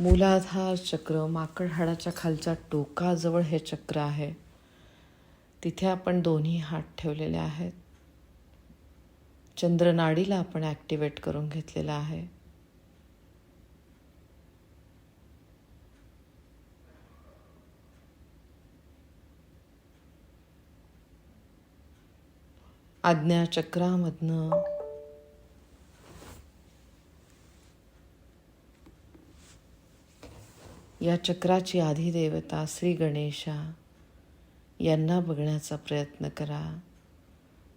मूलाधार चक्र माकड हाडाच्या खालच्या टोकाजवळ हे चक्र आहे. तिथे आपण दोन्ही हात ठेवलेले आहेत. चंद्रनाडीला आपण ॲक्टिवेट करून घेतलेलं आहे. आज्ञाचक्रामधनं या चक्राची आधिदेवता श्री गणेशा यांना बघण्याचा प्रयत्न करा.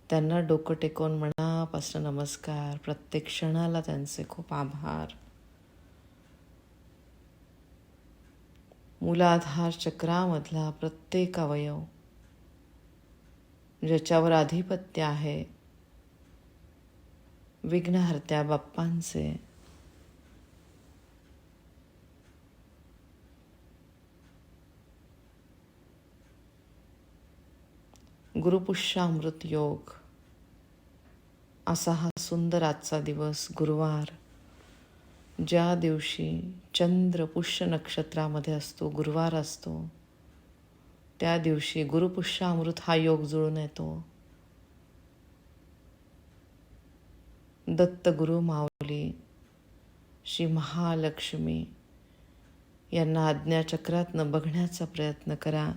त्यांना डोकं टेकवून मनापासून नमस्कार. प्रत्येक क्षणाला त्यांचे खूप आभार. मूलाधार चक्रामधला प्रत्येक अवयव ज्याच्यावर आधिपत्य आहे विघ्नहर्त्या बाप्पांचे गुरुपुष्यामृत योग. असा हा सुंदर आजचा दिवस गुरुवार. ज्या दिवशी चंद्र पुष्य नक्षत्रामध्ये असतो गुरुवार असतो त्या दिवशी गुरुपुष्यामृत हा योग जुळून येतो. दत्त गुरु माऊली श्री महालक्ष्मी यांना आज्ञाचक्रातनं बघण्याचा प्रयत्न करा.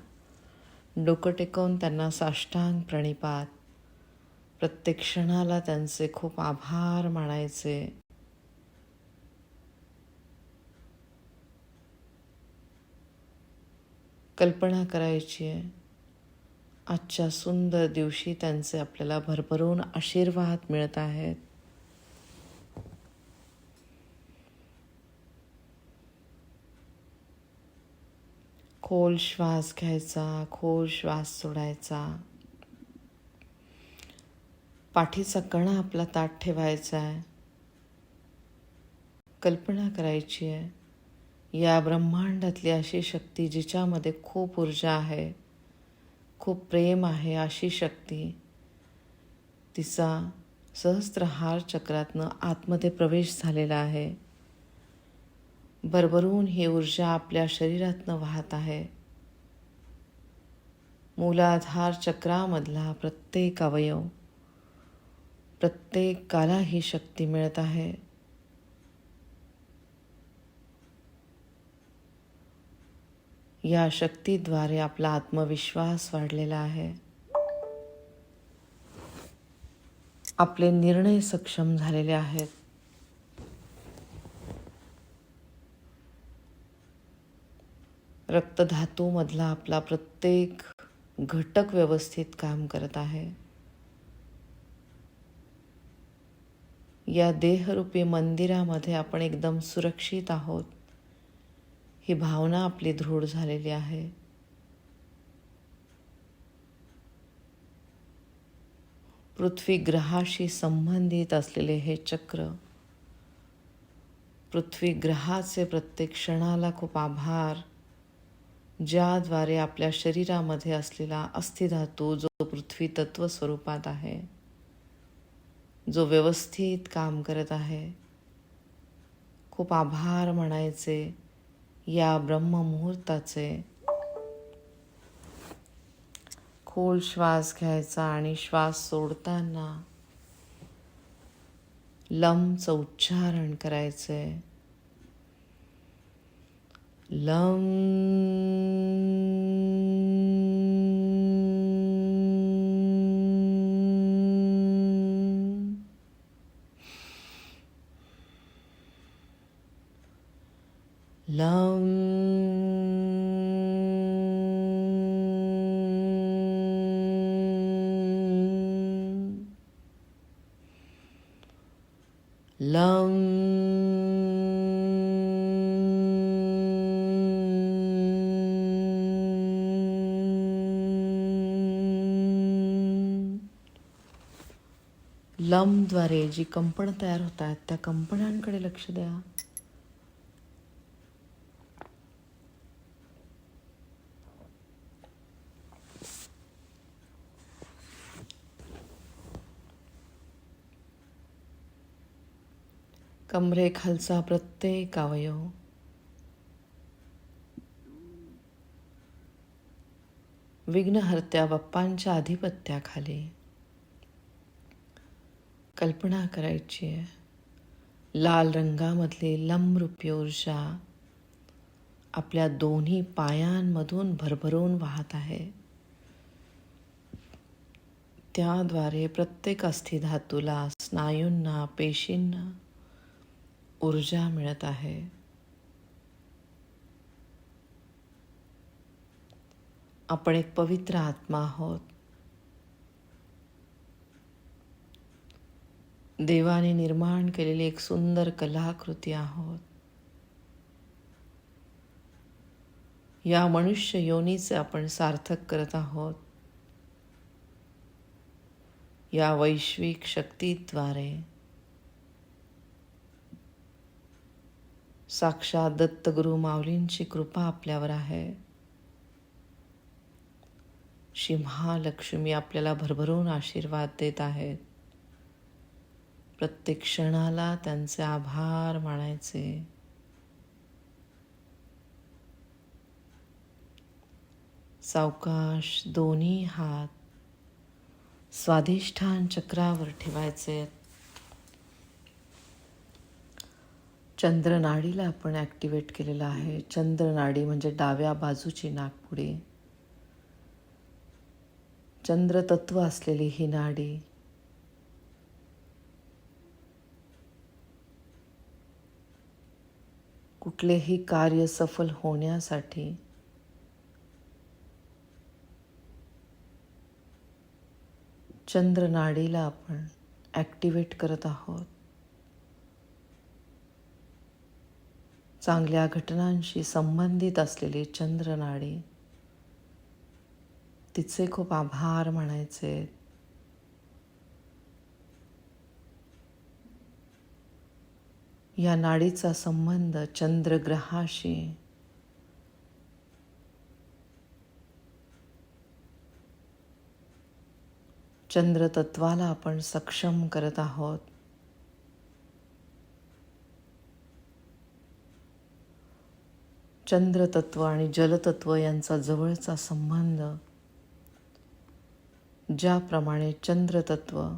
डोकं टेकवून त्यांना साष्टांग प्रणिपात. प्रत्येक क्षणाला त्यांचे खूप आभार मानायचे. कल्पना करायची आहे. आजच्या सुंदर दिवशी त्यांचे आपल्याला भरभरून आशीर्वाद मिळत आहेत. खोल श्वास घ्यायचा खोल श्वास सोडायचा. पाठीचा कणा आपला ताट ठेवायचा आहे. कल्पना करायची आहे. या ब्रह्मांडातली अशी शक्ती जिच्यामध्ये खूप ऊर्जा आहे खूप प्रेम आहे अशी शक्ती तिचा सहस्त्रहार चक्रातनं आतमध्ये प्रवेश झालेला आहे. भरभरून ही ऊर्जा आपल्या शरीरातनं वाहत आहे. मूलाधार चक्रामधला प्रत्येक अवयव प्रत्येकाला ही शक्ती मिळत आहे. या शक्तीद्वारे आपला आत्मविश्वास वाढलेला आहे. आपले निर्णय सक्षम झालेले आहेत. रक्तधातूमधला आपला प्रत्येक घटक व्यवस्थित काम करत आहे. या देहरूपी मंदिरामध्ये आपण एकदम सुरक्षित आहोत. ही भावना आपली दृढ झालेली आहे. पृथ्वी ग्रहाशी संबंधित असलेले हे चक्र पृथ्वी ग्रहाचे प्रत्येक क्षणाला खूप आभार ज्याद्वारे आपल्या शरीरामध्ये असलेला अस्थिधातू जो पृथ्वी तत्व स्वरूपात आहे जो व्यवस्थित काम करत आहे खूप आभार म्हणायचे या ब्रह्ममुहूर्ताचे. खोल श्वास घ्यायचा आणि श्वास सोडताना लमचं उच्चारण करायचे. Lam. Lam. लंबद्वारे जी कंपनं तयार होत आहेत त्या कंपन्यांकडे लक्ष द्या. कमरेखालचा प्रत्येक अवयव विघ्नहर्त्या बाप्पांच्या आधिपत्याखाली कल्पना करायची आहे. लाल रंगामधली लंबरूपी ऊर्जा आपल्या दोन्ही पायांमधून भरभरून वाहत आहे. त्याद्वारे प्रत्येक अस्थिधातूला स्नायूंना पेशींना ऊर्जा मिळत आहे. आपण एक पवित्र आत्मा आहोत. देवाने निर्माण केलेली एक सुंदर कलाकृती आहोत. या मनुष्य योनीचे आपण सार्थक करत आहोत. या वैश्विक शक्तीद्वारे साक्षात दत्तगुरु माऊलींची कृपा आपल्यावर आहे. श्री महालक्ष्मी आपल्याला भरभरून आशीर्वाद देत आहेत. प्रत्येक क्षणाला त्यांचे आभार मानायचे. सावकाश दोन्ही हात स्वाधिष्ठान चक्रावर ठेवायचे. चंद्रनाडीला आपण ॲक्टिवेट केलेलं आहे. चंद्रनाडी म्हणजे डाव्या बाजूची नागपुडी चंद्रतत्व असलेली ही नाडी कुठलेही कार्य सफल होण्यासाठी चंद्रनाडीला आपण ॲक्टिवेट करत आहोत. चांगल्या घटनांशी संबंधित असलेली चंद्रनाडी तिचे खूप आभार म्हणायचे या नाडीचा संबंध चंद्रग्रहाशी. चंद्रतत्वाला आपण सक्षम करत आहोत. चंद्रतत्व आणि जलतत्व यांचा जवळचा संबंध ज्याप्रमाणे चंद्रतत्व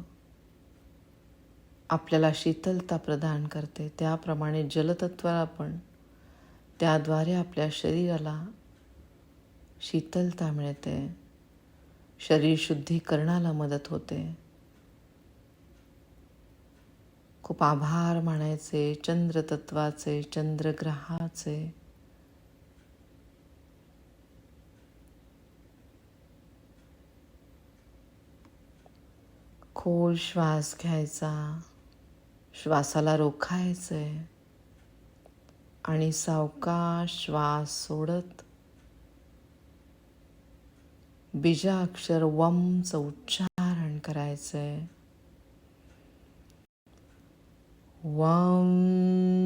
आपल्याला शीतलता प्रदान करते. त्याप्रमाणे जलतत्वाला पण त्याद्वारे आपल्या शरीराला शीतलता मिळते. शरीर शुद्धीकरणाला मदत होते. खूप आभार मानायचे चंद्रतत्वाचे चंद्रग्रहाचे. खोल श्वास घ्यायचा. श्वासाला रोखायचे आणि सावकाश श्वास सोडत बीजा अक्षर वमचं उच्चारण करायचंय. वम वम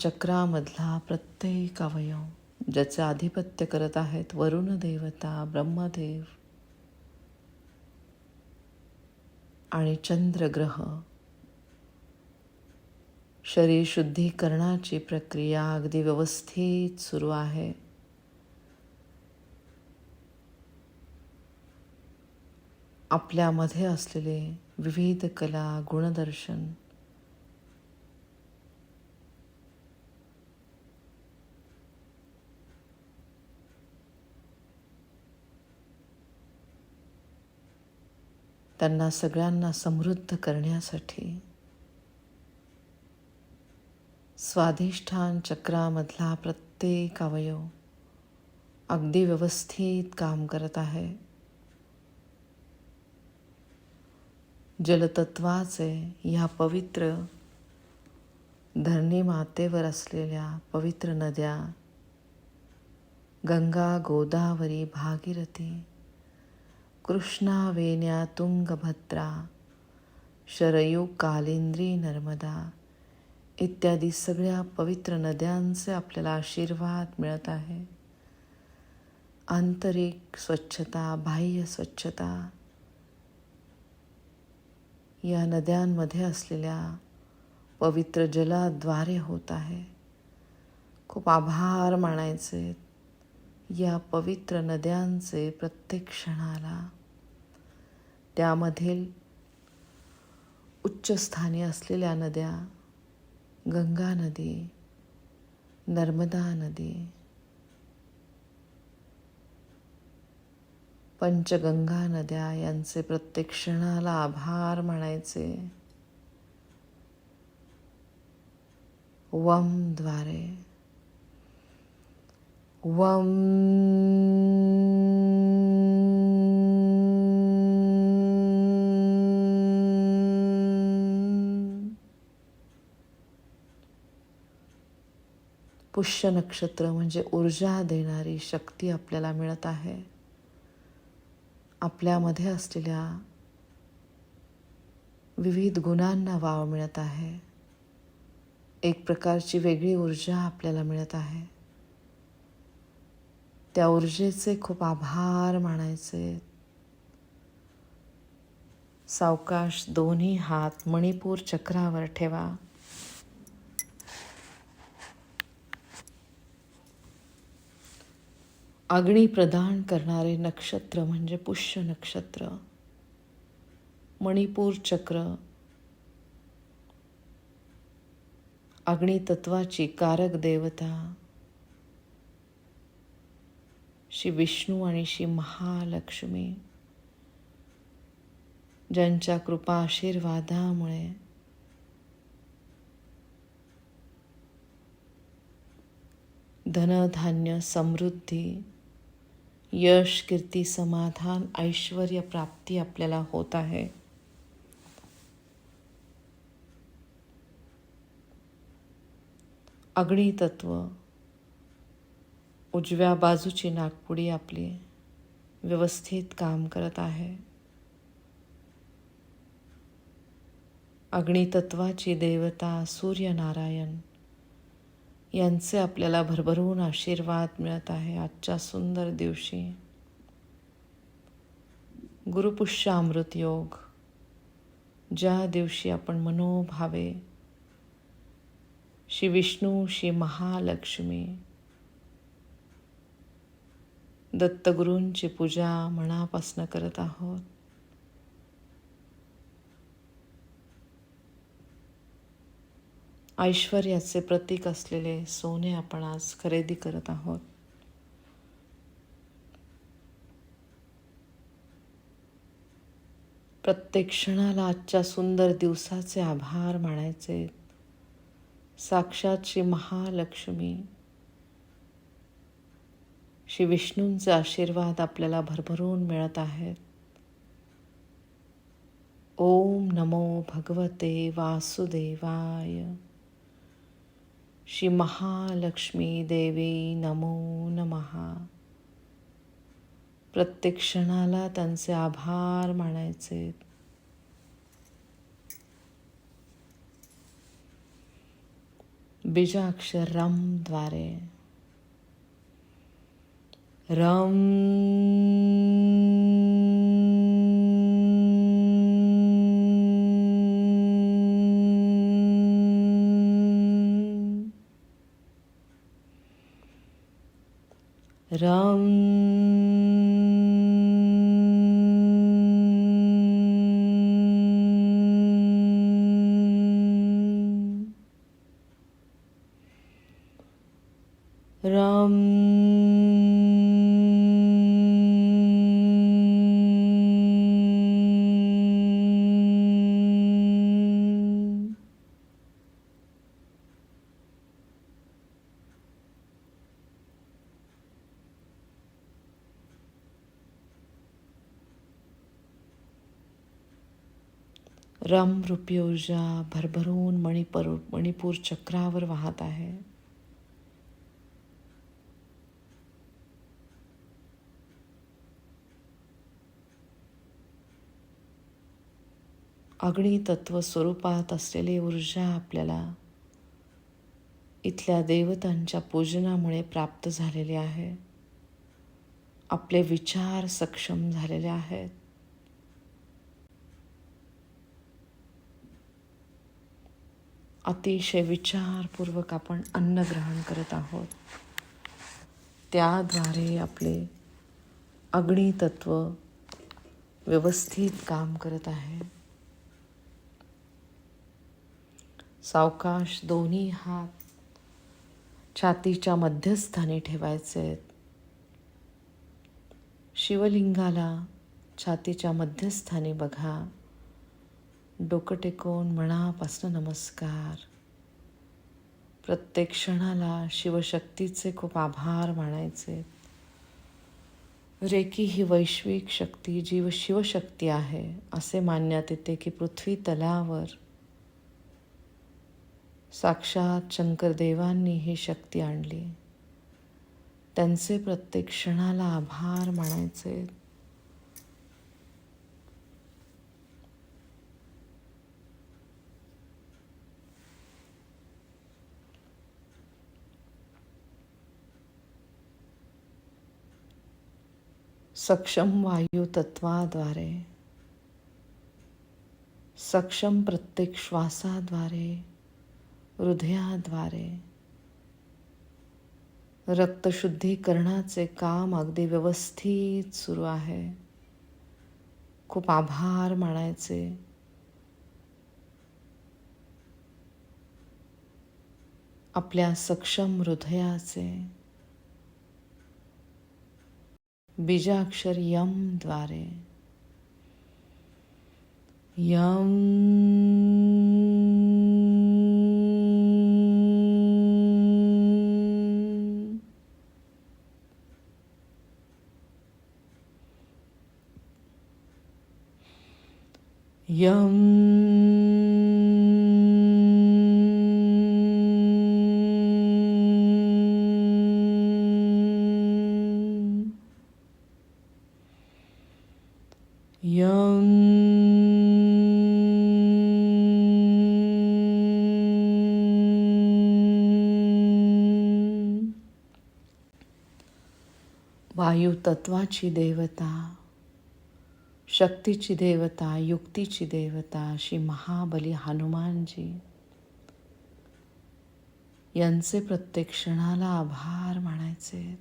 चक्रामधला प्रत्येक अवयव ज्याचे आधिपत्य करत आहेत वरुण देवता ब्रह्मदेव आणि चंद्रग्रह. शरीर शुद्धीकरणाची प्रक्रिया अगदी व्यवस्थित सुरू आहे. आपल्यामध्ये असलेले विविध कला गुणदर्शन त्यांना सगळ्यांना समृद्ध करण्यासाठी स्वाधिष्ठान चक्रामधला प्रत्येक अवयव अगदी व्यवस्थित काम करत आहे. जलतत्वाचे ह्या पवित्र धरणी मातेवर असलेल्या पवित्र नद्या गंगा गोदावरी भागीरथी कृष्णा वेण्या तुंगभद्रा शरयू कालिंद्री नर्मदा इत्यादी सगळ्या पवित्र नद्यांचे आपल्याला आशीर्वाद मिळत आहे. आंतरिक स्वच्छता बाह्य स्वच्छता या नद्यांमध्ये असलेल्या पवित्र जलाद्वारे होत आहे. खूप आभार मानायचे. या पवित्र नद्यांचे प्रत्येक क्षणाला त्यामधील उच्चस्थानी असलेल्या नद्या गंगा नदी नर्मदा नदी पंचगंगा नद्या यांचे प्रत्येक क्षणाला आभार म्हणायचे. वमद्वारे वं पुष्य नक्षत्र म्हणजे ऊर्जा देणारी शक्ती आपल्याला मिळत आहे. आपल्यामध्ये असलेल्या विविध गुणांना वाव मिळत आहे. एक प्रकारची वेगळी ऊर्जा आपल्याला मिळत आहे. त्या ऊर्जेचे खूप आभार मानायचे. सावकाश दोन्ही हात मणिपूर चक्रावर ठेवा. अग्नी प्रदान करणारे नक्षत्र म्हणजे पुष्य नक्षत्र. मणिपूर चक्र अग्नितत्वाची कारक देवता. श्री विष्णू आणि श्री महालक्ष्मी. ज्यांच्या कृपा आशीर्वादामुळे धनधान्य समृद्धी यश कीर्ती समाधान ऐश्वर प्राप्ती आपल्याला होत आहे. अग्नितत्व उजव्या बाजूची नागपुडी आपली व्यवस्थित काम करत आहे. अग्नितत्वाची देवता सूर्यनारायण यांचे आपल्याला भरभरून आशीर्वाद मिळत आहे आजच्या सुंदर दिवशी. गुरुपुष्यामृत योग ज्या दिवशी आपण मनोभावे श्री विष्णू श्री महालक्ष्मी दत्तगुरूंची पूजा मनापासनं करत आहोत. ऐश्वर्याचे प्रतीक असलेले सोने आपण आज खरेदी करत आहोत. प्रत्येक क्षणाला आजच्या सुंदर दिवसाचे आभार मानायचे. साक्षात महालक्ष्मी श्री विष्णूंचे आशीर्वाद आपल्याला भरभरून मिळत आहेत. ओम नमो भगवते वासुदेवाय. श्री महालक्ष्मी देवी नमो नमहा प्रत्येक क्षणाला त्यांचे आभार मानायचे. बीजाक्षर रमद्वारे रम रम रम रूपी ऊर्जा भरभरून मणिपूर मणिपूर चक्रावर वाहत आहे. अग्नी तत्व स्वरूपात असलेली ऊर्जा आपल्याला इथल्या देवतांच्या पूजनामुळे प्राप्त झालेली आहे. आपले विचार सक्षम झालेले आहेत. अतिशय विचारपूर्वक आपण अन्न ग्रहण करत आहोत. त्याद्वारे आपले अग्नितत्व व्यवस्थित काम करत आहे. सावकाश दोन्ही हात छातीच्या मध्यस्थानी ठेवायचे आहेत. शिवलिंगाला छातीच्या मध्यस्थानी बघा. डोकं टेकून मनापासून नमस्कार. प्रत्येक क्षणाला शिवशक्तीचे खूप आभार मानायचे. रेकी ही वैश्विक शक्ती जीव शिवशक्ती आहे असे मानण्यात येते की पृथ्वी तलावर साक्षात शंकरदेवांनी ही शक्ती आणली. त्यांचे प्रत्येक क्षणाला आभार मानायचे. सक्षम वायू तत्वाद्वारे सक्षम प्रत्येक श्वासाद्वारे हृदयाद्वारे रक्तशुद्धीकरणाचे काम अगदी व्यवस्थित सुरू आहे. खूप आभार मानायचे. आपल्या सक्षम हृदयाचे बीजाक्षर यमद्वारे। यम। यम। वायू तत्वाची देवता शक्तीची देवता युक्तीची देवता श्री महाबली हनुमानजी. यांचे प्रत्येक क्षणाला आभार मानायचे.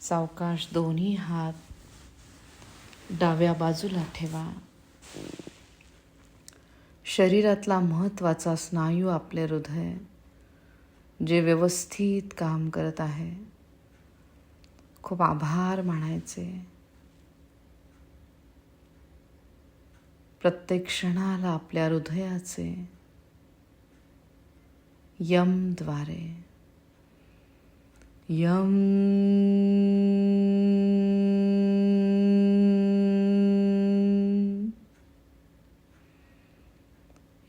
सावकाश दोन्ही हात डाव्या बाजूला ठेवा. शरीरातला महत्त्वाचा स्नायू आपले हृदय जे व्यवस्थित काम करत आहे. खूप आभार मानायचे प्रत्येक क्षणाला आपल्या हृदयाचे यमद्वारे यम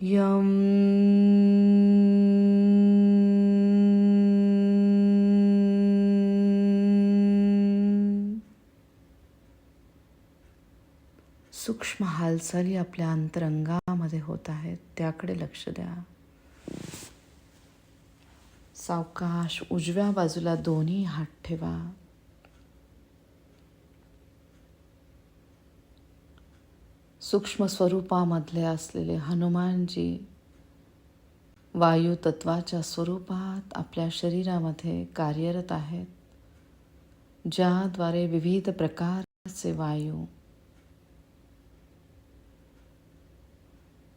यम सूक्ष्म हालचाली आपल्या अंतरंगामध्ये होत आहेत त्याकडे लक्ष द्या. सावकाश उजव्या बाजूला दोन्ही हात ठेवा. सूक्ष्म स्वरूपामधले असलेले हनुमानजी वायू तत्वाच्या स्वरूपात आपल्या शरीरामध्ये कार्यरत आहेत ज्याद्वारे विविध प्रकारचे वायू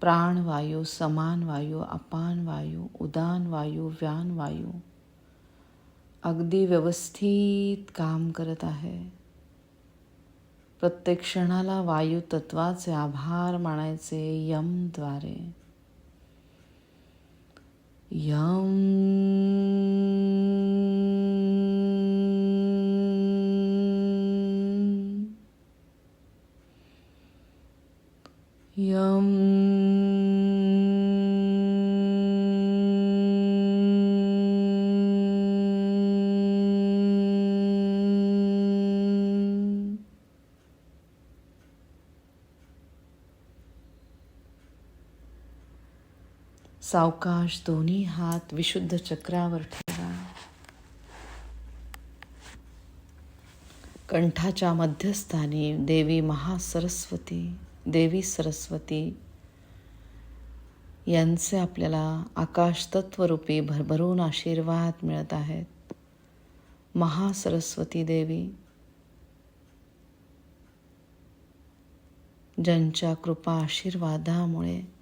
प्राणवायू समान वायू अपान वायू उदान वायू व्यान वायू अगदी व्यवस्थित काम करत आहे. प्रत्येक क्षणाला वायू तत्वाचे आभार मानायचे यमद्वारे यम यम सावकाश दोन्ही हात विशुद्ध चक्रावर ठेवा. कंठाच्या मध्यस्थानी देवी महासरस्वती देवी सरस्वती यांचे आपल्याला आकाश तत्वरूपी भरभरून आशीर्वाद मिळत आहेत. महासरस्वती देवी ज्यांच्या कृपा आशीर्वादामुळे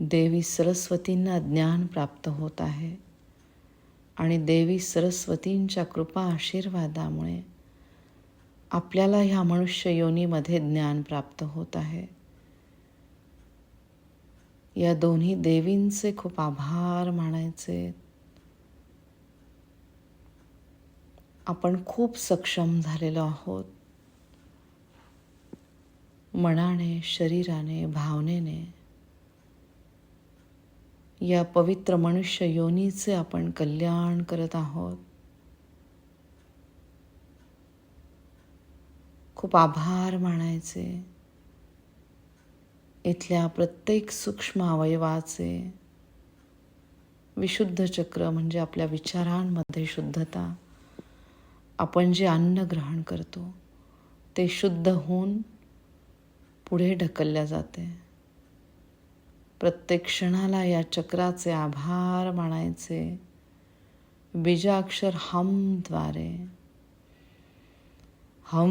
देवी सरस्वतींना ज्ञान प्राप्त होत आहे. आणि देवी सरस्वतींच्या कृपा आशीर्वादामुळे आपल्याला ह्या मनुष्य योनीमध्ये ज्ञान प्राप्त होत आहे. या दोन्ही देवींचे खूप आभार मानायचे. आपण खूप सक्षम झालेलो आहोत. मनाने शरीराने भावनेने या पवित्र मनुष्य योनीचे आपण कल्याण करत आहोत. खूप आभार मानायचे. इथल्या प्रत्येक सूक्ष्म अवयवाचे विशुद्ध चक्र म्हणजे आपल्या विचारांमध्ये शुद्धता. आपण जे अन्न ग्रहण करतो ते शुद्ध होऊन पुढे ढकलल्या जाते. प्रत्येक क्षणाला या चक्राचे आभार मानायचे. बीजाक्षर हमद्वारे हम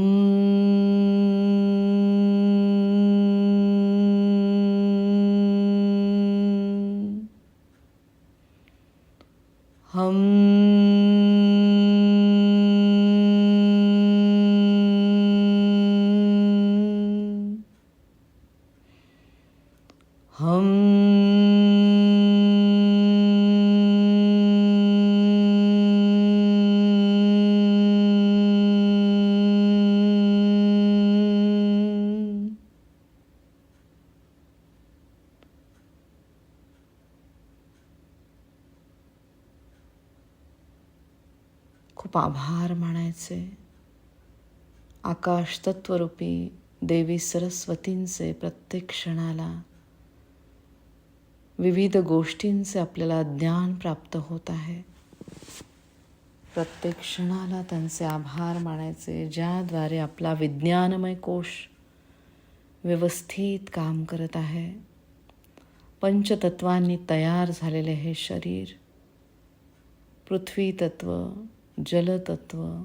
खूप आभार मानायचे. आकाश तत्वरूपी देवी सरस्वतींचे प्रत्येक क्षणाला विविध गोष्टींचे आपल्याला ज्ञान प्राप्त होत आहे. प्रत्येक क्षणाला त्यांचे आभार मानायचे ज्याद्वारे आपला विज्ञानमय कोश व्यवस्थित काम करत आहे. पंचतत्वांनी तयार झालेले हे शरीर पृथ्वी तत्व जलतत्व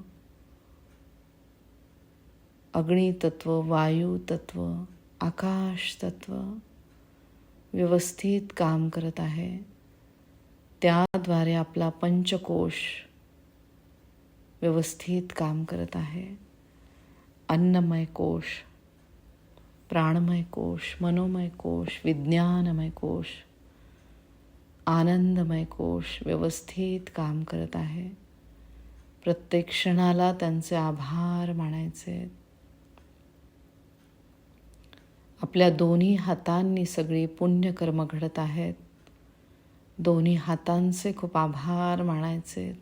अग्नितत्व वायू आकाशतत्व आकाश व्यवस्थित काम करत आहे. त्याद्वारे आपला पंचकोश व्यवस्थित काम करत आहे. अन्नमय कोश प्राणमय कोश मनोमय कोश विज्ञानमय कोश आनंदमय कोश व्यवस्थित काम करत आहे. प्रत्येक क्षणाला त्यांचे आभार मानायचे. आपल्या दोन्ही हातांनी सगळी पुण्यकर्म घडत आहेत. दोन्ही हातांचे खूप आभार मानायचे.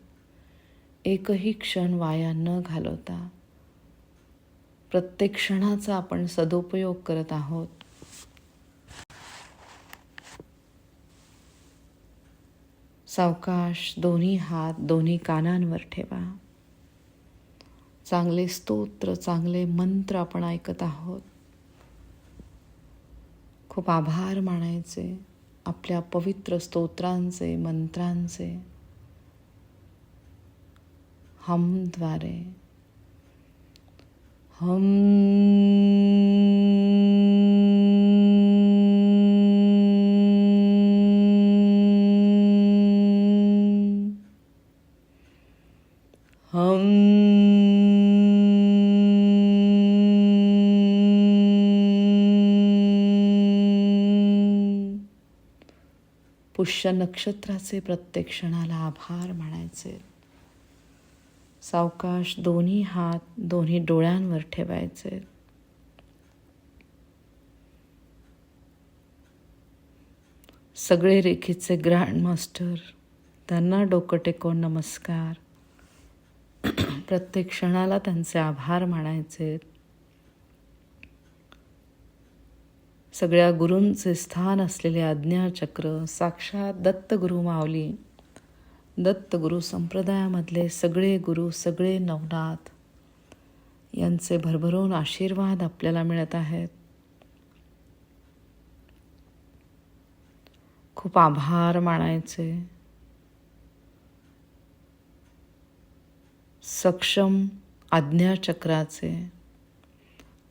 एकही क्षण वाया न घालवता. प्रत्येक क्षणाचा आपण सदुपयोग करत आहोत. सावकाश दोन्ही हात दोन्ही कानांवर ठेवा. चांगले स्तोत्र चांगले मंत्र आपण ऐकत आहोत. खूप आभार मानायचे आपल्या पवित्र स्तोत्रांचे मंत्रांचे. हमद्वारे. हम हम पुष्य नक्षत्राचे प्रत्येक क्षणाला आभार म्हणायचे सावकाश दोन्ही हात दोन्ही डोळ्यांवर ठेवायचे. सगळे रेखीचे ग्रँडमास्टर त्यांना डोकं टेकून नमस्कार. प्रत्येक क्षणाला त्यांचे आभार मानायचे. सगळ्या गुरूंचे स्थान असलेले आज्ञाचक्र साक्षात दत्तगुरु माऊली. दत्तगुरु संप्रदायामधले सगळे गुरु सगळे नवनाथ यांचे भरभरून आशीर्वाद आपल्याला मिळत आहेत. खूप आभार मानायचे. सक्षम आज्ञाचक्राचे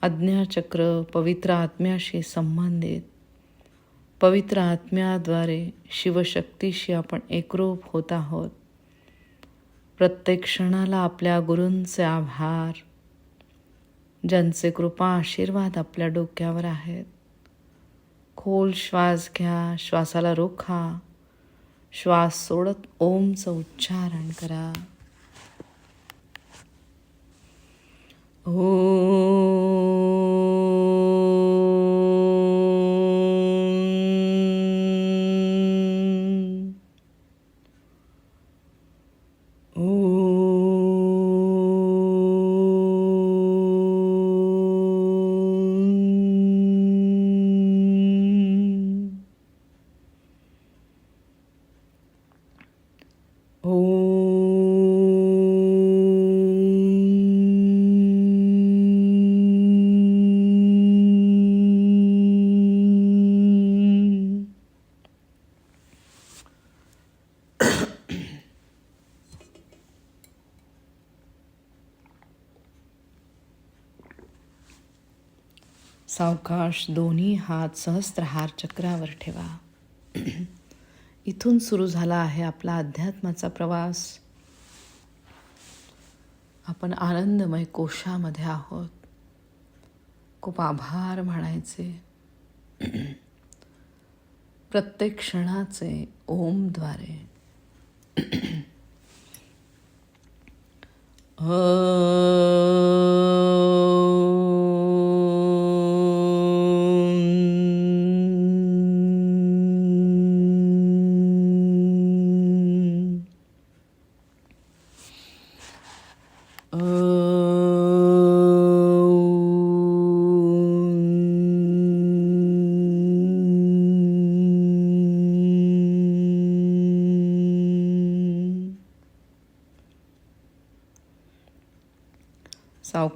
आज्ञाचक्र पवित्र आत्म्याशी संबंधित. पवित्र आत्म्याद्वारे शिवशक्तीशी आपण एकरूप होत आहोत. प्रत्येक क्षणाला आपल्या गुरूंचे आभार ज्यांचे कृपा आशीर्वाद आपल्या डोक्यावर आहेत. खोल श्वास घ्या श्वासाला रोखा श्वास सोडत ओमचं उच्चारण करा. ओ सावकाश दोन्ही हात सहस्त्रहार चक्रावर ठेवा. इथून सुरू झाला आहे आपला अध्यात्माचा प्रवास. आपण आनंदमय कोशामध्ये आहोत. खूप आभार म्हणायचे. प्रत्येक क्षणाचे ओमद्वारे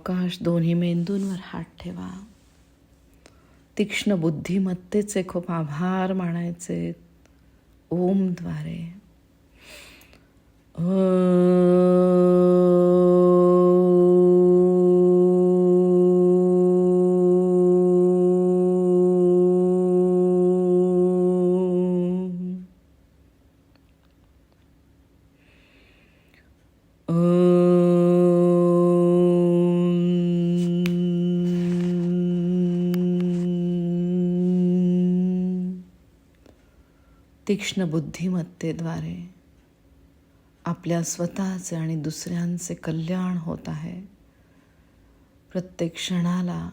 सावकाश दोन्ही मेंदूंवर हात ठेवा तीक्ष्ण बुद्धिमत्तेचे खूप आभार मानायचे ओमद्वारे ओम. तीक्ष्ण बुद्धिमत्तेद्वारे आपल्या स्वतःचे आणि दुसऱ्यांचे कल्याण होत आहे. प्रत्येक क्षणाला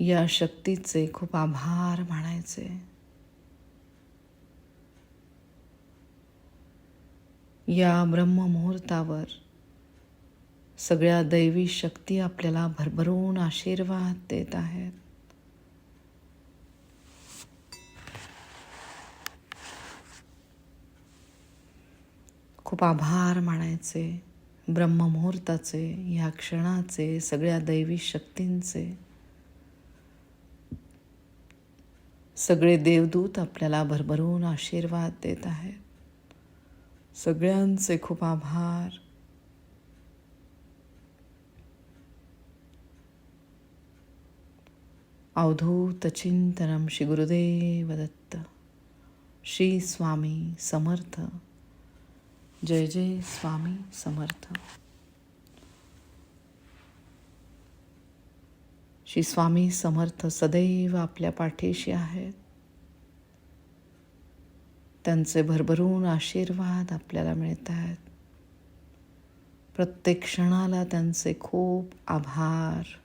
या शक्तीचे खूप आभार मानायचे. या ब्रह्ममुहूर्तावर सगळ्या दैवी शक्ती आपल्याला भरभरून आशीर्वाद देत आहेत. खूप आभार मानायचे ब्रह्ममुहूर्ताचे ह्या क्षणाचे सगळ्या दैवी शक्तींचे. सगळे देवदूत आपल्याला भरभरून आशीर्वाद देत आहेत. सगळ्यांचे खूप आभार. अवधूत चिंतनम श्री गुरुदेव दत्त. श्री स्वामी समर्थ. जय जय स्वामी समर्थ. श्री स्वामी समर्थ सदैव आपल्या पाठीशी आहेत. त्यांचे भरभरून आशीर्वाद आपल्याला मिळत आहेत. प्रत्येक क्षणाला त्यांचे खूप आभार.